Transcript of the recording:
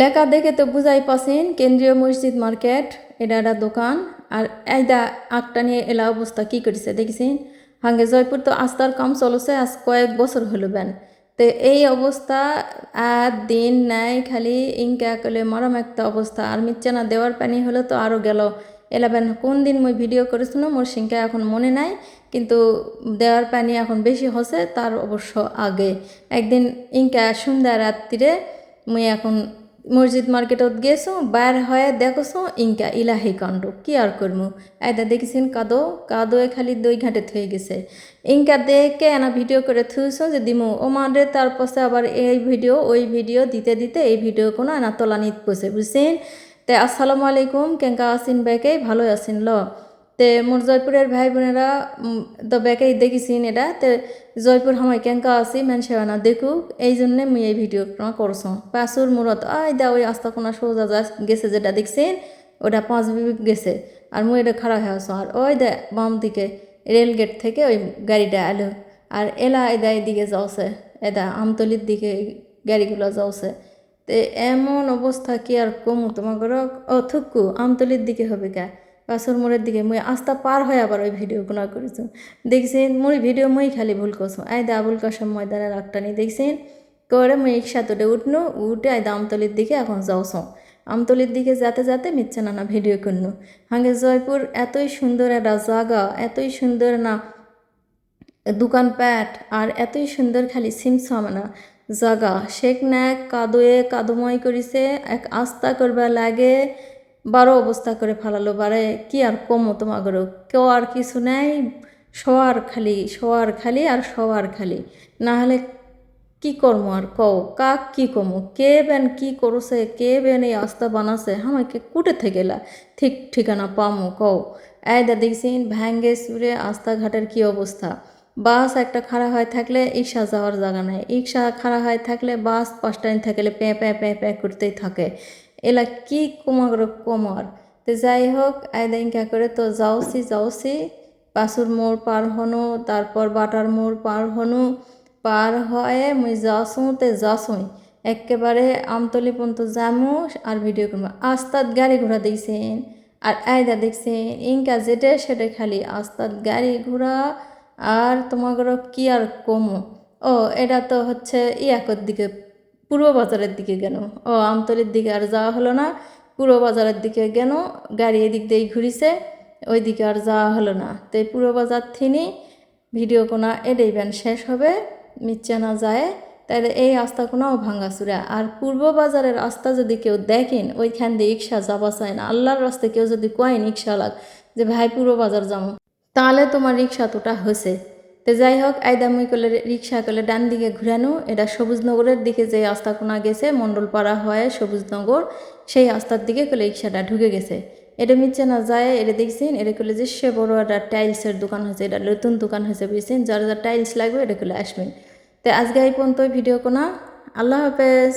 লেখা দেখে তো বুঝাই পাছেন, কেন্দ্রীয় মসজিদ মার্কেট এটা একটা দোকান, আর এইদা আটটা নিয়ে এলা অবস্থা কি করেছে দেখেছেন? হাঙ্গে জয়পুর তো আস্তার কাম চলছে, আজ কয়েক বছর হলো ব্যান তো এই অবস্থা আর দিন নাই খালি ইনকা কলে মরম একটা অবস্থা, আর মিচ্ছানা দেওয়ার পানি হলো তো আরও গেল। এলাবেন কোন দিন মই ভিডিও করেছিল, মোর সিংকা এখন মনে নাই, কিন্তু দেওয়ার পানি এখন বেশি হসে তার অবশ্য আগে। একদিন ইনকা সন্ধ্যা রাত্রিরে মুই এখন মসজিদ মার্কেটত গেছো, বাইর হয়ে দেখছ, ইনকা ইলাহি কাণ্ড, কি আর করমু? আয়দা দেখেছেন কাদো, কাদোয়ে খালি দই ঘাটে থয়ে গেছে। ইনকা দেখে এনা ভিডিও করে থুইছো যে দিমু ও মারে তার পাশে আবার এই ভিডিও, ওই ভিডিও, দিতে দিতে এই ভিডিও কোনো এনা তলানিত পড়ছে বুঝছেন? তে আসসালামু আলাইকুম, কেঙ্কা আসিন বেকে ভালো আছেন ল। তে মোর জয়পুরের ভাই বোনেরা তো বেকেই দেখিছিন এটা, তে জয়পুর হামাই কেঙ্কা আছি মানুষে না দেখুক এই জন্যে মুই এই ভিডিও করছ পাঁচুর মূরত আই দা ওই আস্তা কোনা সোজা যা গেছে যেটা দেখছেন, ওটা পাঁচ বিবিক গেছে। আর মুই এটা খারাপ হয়ে আসো আর ওই দে, বাম দিকে রেল গেট থেকে ওই গাড়িটা এলো আর এলা এদা এদিকে যাওছে এদা আমতলির দিকে গাড়িগুলো যাওছে। তে এমন অবস্থা কি আর কমু তোমাকে ও আমতলির দিকে হবে কে পাশর মোড়ের দিকে। মুই আস্তা পার হয়ে আবার ওই ভিডিও গুলা করেছ দেখছেন মুই ভিডিও মুই খালি ভুল করছ আই দা আবুল কাসম ময়দানের রাগটানি দেখছেন করে মুই একসাথে উঠনো, উঠে আই দা আমতলির দিকে এখন যাওছো আমতলির দিকে যাতে যাতে মিচ্ছে নানা ভিডিও করনু। হাঙ্গে জয়পুর এতই সুন্দর একটা জায়গা এতই সুন্দর না দোকানপাট, আর এতই সুন্দর খালি সিমসামানা জাগা। শেখ নায়ক কাদোয়ে কাদুময় করিছে এক আস্থা করবা লাগে বারো অবস্থা করে ফালালো, বারে কি আর কমো তোমাগরও কেউ আর কিছু নাই, সবার খালি সবার খালি আর সবার খালি। না হলে কি করমো আর কও? কাক কি কমো? কে বেন কি করছে? কে বেন এই আস্থা বানাছে? আমাকে কুটে থেকে গেলা ঠিক ঠিকানা পামো কও? আয়দা দেখছিন ভ্যাঙ্গে সুরে আস্থা ঘাটের কি অবস্থা? বাস একটা খাড়া হয়ে থাকলে রিক্সা যাওয়ার জায়গা নাই। রিক্সা খাড়া হয়ে থাকলে বাস পাঁচ টাইম থাকলে প্যাঁ প্যাঁ প্যাঁ প্যাঁ করতেই থাকে। এলা কি কমার কমার তো যাই হোক আয়দাইঙ্কা করে তো যাওসি যাওসি পাশুর মোড় পার হনু তারপর বাটার মোড় পার হনু পার হয়ে মুই যাসুঁ তে যাসুই একেবারে আমতলি পর্যন্ত যামু আর ভিডিও করব আস্তাদ গাড়ি ঘোড়া দেখছেন আর আয়দা দেখছেন ইনকা যেটে সেটা খালি আস্তাদ গাড়ি ঘোড়া আর তোমাদের কি আর কমো ও এটা তো হচ্ছে ইয়াকর দিকে পূর্ব বাজারের দিকে গেল। ও আমতলির দিকে আর যাওয়া হলো না। পূর্ব বাজারের দিকে গেল, গাড়ি এদিক দিয়েই ঘুরিছে ওই দিকে আর যাওয়া হলো না। তো এই পূর্ব বাজার থিনি, ভিডিও কোনা এটাই ব্যান শেষ হবে মিচ্ছা না যায়। তাহলে এই আস্তা কোনাও ভাঙ্গাচুরা আর পূর্ব বাজারের আস্তা যদি কেউ দেখেন, ওইখান দিয়ে রিক্সা যাবা চায় না। আল্লাহর রাস্তায় কেউ যদি কয় রিক্সা লাগ, যে ভাই পূর্ব বাজার যাব তাহলে তোমার রিক্সা তোটা হয়েছে তো যাই হোক আইদামুই করলে রিক্সা করলে ডান দিকে ঘুরানো। এটা সবুজনগরের দিকে যে আস্তাকোনা গেছে, মণ্ডলপাড়া হয়ে সবুজনগর সেই আস্তার দিকে করলে রিক্সাটা ঢুকে গেছে। এটা মিচ্ছে না যায়, এটা দেখছেন? এটা করলে যে সে বড় একটা টাইলসের দোকান হয়েছে, এটা নতুন দোকান হয়েছে, বুঝছেন? যার যার টাইলস লাগবে, এটা করলে আসবেন। তো আজকে এই পর্যন্ত ভিডিও কোনা। আল্লাহ হাফেজ।